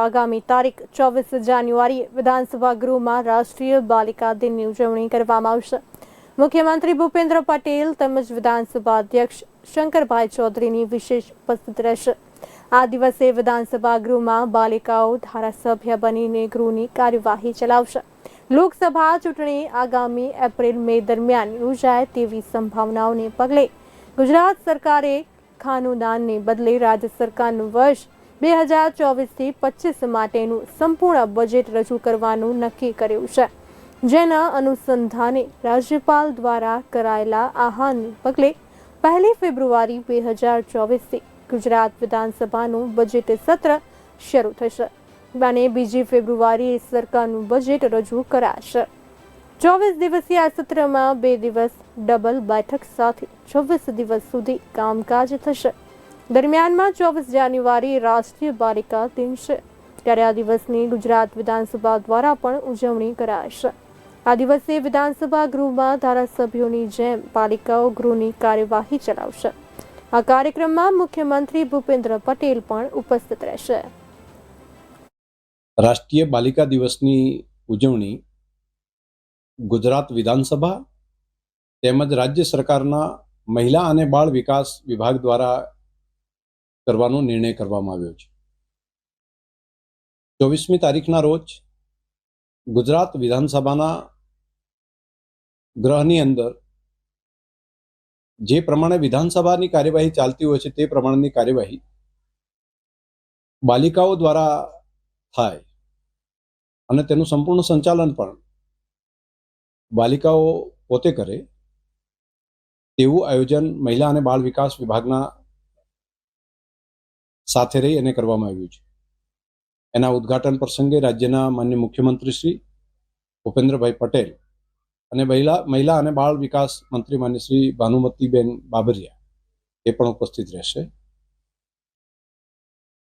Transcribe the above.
આગામી તારીખ ચોવીસ જાન્યુઆરી વિધાનસભા ગૃહમાં રાષ્ટ્રીય બાલિકા દિનની ઉજવણી કરવામાં આવશે. મુખ્યમંત્રી ભૂપેન્દ્ર પટેલ તેમજ વિધાનસભા અધ્યક્ષ શંકરભાઈ ચૌધરીની વિશેષ ઉપસ્થિત રહેશે. આ દિવસે વિધાનસભા ગૃહમાં બાલિકાઓ ધારાસભ્ય બનીને ગૃહની કાર્યવાહી ચલાવશે. લોકસભા ચૂંટણી આગામી એપ્રિલ મે દરમિયાન યોજાય તેવી સંભાવનાઓને પગલે ગુજરાત સરકારે ખાનુદાનને બદલે રાજ્ય સરકારનું વર્ષ બે હજાર ચોવીસથી પચીસ માટેનું સંપૂર્ણ બજેટ રજૂ કરવાનું નક્કી કર્યું છે. જેના અનુસંધાને રાજ્યપાલ દ્વારા કરાયેલા આહ્વાનને પગલે પહેલી ફેબ્રુઆરી બે હજાર ચોવીસથી ગુજરાત વિધાનસભાનું બજેટ સત્ર શરૂ થશે અને બીજી ફેબ્રુઆરીએ સરકારનું બજેટ રજૂ કરાશે. ચોવીસ દિવસીય આ સત્રમાં બે દિવસ ડબલ બેઠક સાથે છવ્વીસ દિવસ સુધી કામકાજ થશે. દરમિયાનમાં ચોવીસ જાન્યુઆરી રાષ્ટ્રીય બાલિકા દિન છે ત્યારે આ દિવસની ગુજરાત વિધાનસભા દ્વારા પણ ઉજવણી કરાશે. આ દિવસે વિધાનસભા ગૃહમાં ધારાસભ્યોની જેમ પાલિકાઓ ગૃહની કાર્યવાહી ચલાવશે. આ કાર્યક્રમમાં મુખ્યમંત્રી ભૂપેન્દ્ર પટેલ પણ ઉપસ્થિત રહેશે. રાષ્ટ્રીય બાલિકા દિવસની ઉજવણી ગુજરાત વિધાનસભા તેમજ રાજ્ય સરકારના મહિલા અને બાળ વિકાસ વિભાગ દ્વારા કરવાનો નિર્ણય કરવામાં આવ્યો છે. ચોવીસમી તારીખના રોજ ગુજરાત વિધાનસભાના ગ્રહની અંદર જે પ્રમાણે વિધાનસભાની કાર્યવાહી ચાલતી હોય છે તે પ્રમાણેની કાર્યવાહી બાલિકાઓ દ્વારા થાય અને તેનું સંપૂર્ણ સંચાલન પણ બાલિકાઓ પોતે કરે તેવું આયોજન મહિલા અને બાળ વિકાસ વિભાગના સાથે રહી અને કરવામાં આવ્યું છે. એના ઉદ્ઘાટન પ્રસંગે રાજ્યના માન્ય મુખ્યમંત્રી શ્રી ભૂપેન્દ્રભાઈ પટેલ અને મહિલા મહિલા અને બાળ વિકાસ મંત્રી માન્ય શ્રી ભાનુમતીબેન બાબરિયા એ પણ ઉપસ્થિત રહેશે.